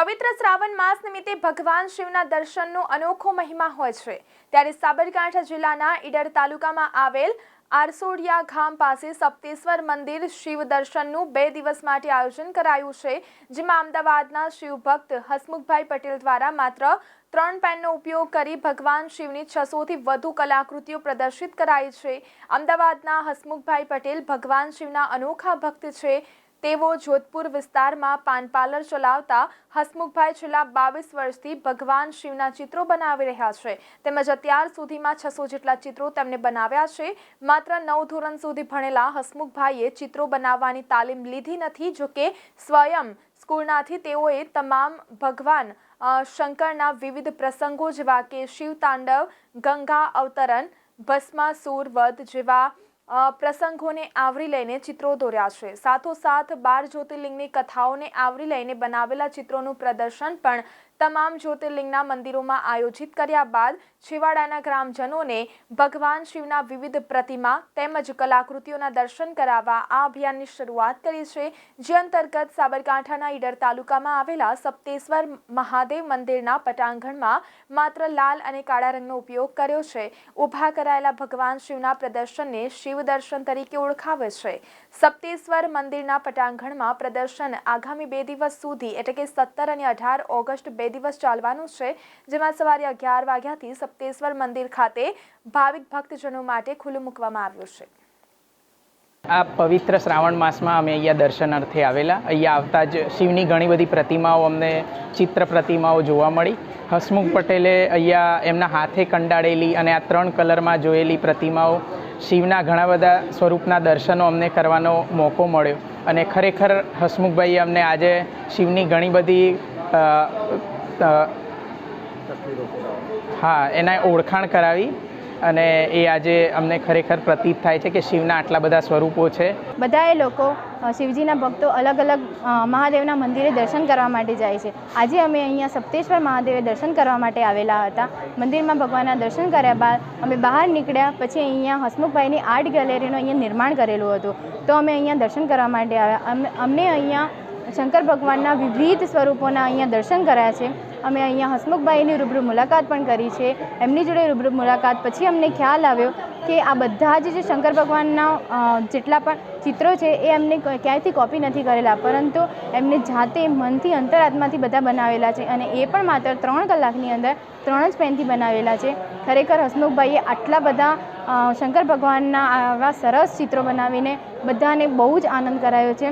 પવિત્ર શ્રાવણ માસ નિમિત્તે ભગવાન શિવના દર્શનનો અનોખો મહિમા હોય છે. ત્યારે સાબરકાંઠા જિલ્લાના ઈડર તાલુકામાં આવેલ આરસોડિયા ગામ પાસે સપ્તેશ્વર મંદિર શિવ દર્શનનું બે દિવસ માટે આયોજન કરાયું છે, જેમાં અમદાવાદના શિવભક્ત હસમુખભાઈ પટેલ દ્વારા માત્ર ત્રણ પેનનો ઉપયોગ કરી ભગવાન શિવની છસોથી વધુ કલાકૃતિઓ પ્રદર્શિત કરાઈ છે. અમદાવાદના હસમુખભાઈ પટેલ ભગવાન શિવના અનોખા ભક્ત છે. તેઓ જોધપુર વિસ્તારમાં પાન પાર્લર ચલાવતા હસમુખભાઈ છેલ્લા બાવીસ વર્ષથી ભગવાન શિવના ચિત્રો બનાવી રહ્યા છે. તેમજ અત્યાર સુધીમાં છસો જેટલા ચિત્રો તેમને બનાવ્યા છે. માત્ર નવ ધોરણ સુધી ભણેલા હસમુખભાઈએ ચિત્રો બનાવવાની તાલીમ લીધી નથી જોકે સ્વયં સ્કૂલનાથી તેઓએ તમામ ભગવાન શંકરના વિવિધ પ્રસંગો જેવા કે શિવ તાંડવ, ગંગા અવતરણ, ભસ્માસુર વધ જેવા પ્રસંગોને આવરી લઈને ચિત્રો દોર્યા છે. સાથોસાથ બાર જ્યોતિર્લિંગની કથાઓને આવરી લઈને બનાવેલા ચિત્રોનું પ્રદર્શન પણ તમામ જ્યોતિર્લિંગના મંદિરોમાં આયોજિત કર્યા બાદ છેવાડાના ગ્રામજનોને ભગવાન શિવના વિવિધ પ્રતિમા તેમજ કલાકૃતિઓના દર્શન કરાવવા આ અભિયાનની શરૂઆત કરી છે, જે અંતર્ગત સાબરકાંઠાના ઈડર તાલુકામાં આવેલા સપ્તેશ્વર મહાદેવ મંદિરના પટાંગણમાં માત્ર લાલ અને કાળા રંગનો ઉપયોગ કર્યો છે. ઊભા કરાયેલા ભગવાન શિવના પ્રદર્શનને શિવ દર્શન તરીકે ઓળખાવે છે. સપ્તેશ્વર મંદિરના પટાંગણમાં પ્રદર્શન આગામી બે દિવસ સુધી એટલે કે સત્તર અને અઢાર ઓગસ્ટ બે દિવસ ચાલવાનું છે, જેમાં સવારે અગિયાર વાગ્યાથી સપ્તેશ્વર મંદિર ખાતે ભાવિક ભક્તજનો માટે ખુલ્લું મૂકવામાં આવ્યું છે. આ પવિત્ર શ્રાવણ માસમાં અમે અહીંયા દર્શનાર્થે આવેલા. અહીંયા આવતા જ શિવની ઘણી બધી પ્રતિમાઓ અમને, ચિત્ર પ્રતિમાઓ જોવા મળી. હસમુખ પટેલે અહીંયા એમના હાથે કંડાળેલી અને આ ત્રણ કલરમાં જોયેલી પ્રતિમાઓ શિવના ઘણા બધા સ્વરૂપના દર્શનો અમને કરવાનો મોકો મળ્યો. અને ખરેખર હસમુખભાઈએ અમને આજે શિવની ઘણી બધી હા, એના ઓળખાણ કરાવી અને એ આજે અમને ખરેખર પ્રતીત થાય છે કે શિવના આટલા બધા સ્વરૂપો છે. બધાએ લોકો શિવજીના ભક્તો અલગ અલગ મહાદેવના મંદિરે દર્શન કરવા માટે જાય છે. આજે અમે અહીંયા સપ્તેશ્વર મહાદેવે દર્શન કરવા માટે આવેલા હતા. મંદિરમાં ભગવાનના દર્શન કર્યા બાદ અમે બહાર નીકળ્યા, પછી અહીંયા હસમુખભાઈની આર્ટ ગેલેરીનું અહીંયા નિર્માણ કરેલું હતું. તો અમે અહીંયા દર્શન કરવા માટે આવ્યા. અમને અહીંયા શંકર ભગવાનના વિવિધ સ્વરૂપોના અહીંયા દર્શન કર્યા છે. અમે અહીંયા હસમુખભાઈની રૂબરૂ મુલાકાત પણ કરી છે. એમની જોડે રૂબરૂ મુલાકાત પછી અમને ખ્યાલ આવ્યો કે આ બધા જ જે શંકર ભગવાનના જેટલા પણ ચિત્રો છે એ એમને ક્યાંયથી કોપી નથી કરેલા. પરંતુ એમને જાતે મનથી અંતરાત્માથી બધા બનાવેલા છે અને એ પણ માત્ર ત્રણ કલાકની અંદર ત્રણ જ પેનથી બનાવેલા છે. ખરેખર હસમુખભાઈએ આટલા બધા શંકર ભગવાનના આવા સરસ ચિત્રો બનાવીને બધાને બહુ જ આનંદ કરાયો છે.